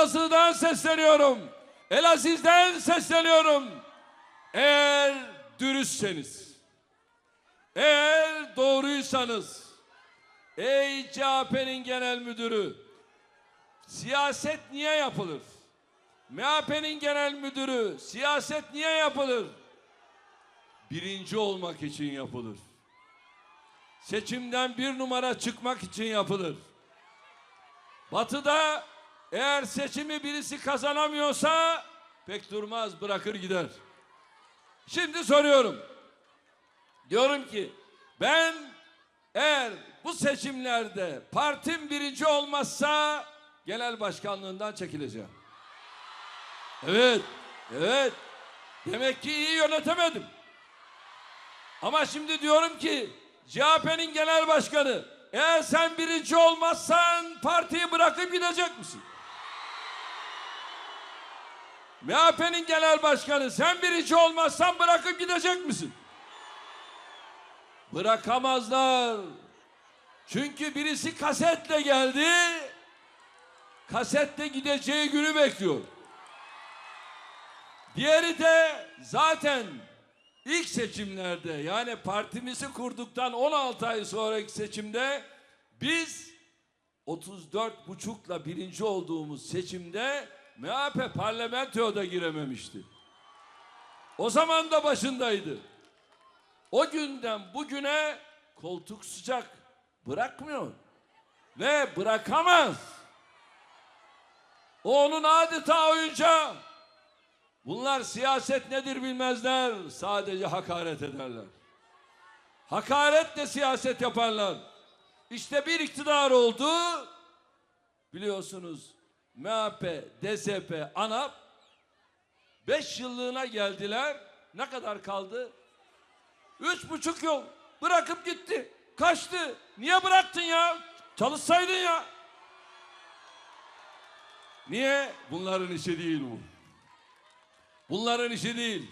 Elazığ'dan sesleniyorum. Elaziz'den sesleniyorum. Eğer dürüstseniz, eğer doğruysanız, ey CHP'nin genel müdürü, siyaset niye yapılır? MHP'nin genel müdürü, siyaset niye yapılır? Birinci olmak için yapılır. Seçimden bir numara çıkmak için yapılır. Batı'da eğer seçimi birisi kazanamıyorsa pek durmaz bırakır gider. Şimdi soruyorum. Diyorum ki ben eğer bu seçimlerde partim birinci olmazsa genel başkanlığından çekileceğim. Evet, evet. Demek ki iyi yönetemedim. Ama şimdi diyorum ki CHP'nin genel başkanı eğer sen birinci olmazsan partiyi bırakıp gidecek misin? MHP'nin genel başkanı sen birinci olmazsan bırakıp gidecek misin? Bırakamazlar. Çünkü birisi kasetle geldi. Kasetle gideceği günü bekliyor. Diğeri de zaten ilk seçimlerde yani partimizi kurduktan 16 ay sonraki seçimde biz 34 buçukla birinci olduğumuz seçimde MHP parlamentoya da girememişti. O zaman da başındaydı. O günden bugüne koltuk sıcak bırakmıyor ve bırakamaz. O onun adeta oyuncağı. Bunlar siyaset nedir bilmezler. Sadece hakaret ederler. Hakaretle siyaset yaparlar. İşte bir iktidar oldu. Biliyorsunuz MHP, DSP, ANAP beş yıllığına geldiler. Ne kadar kaldı? Üç buçuk yıl. Bırakıp gitti. Kaçtı. Niye bıraktın ya? Çalışsaydın ya. Niye? Bunların işi değil bu. Bunların işi değil.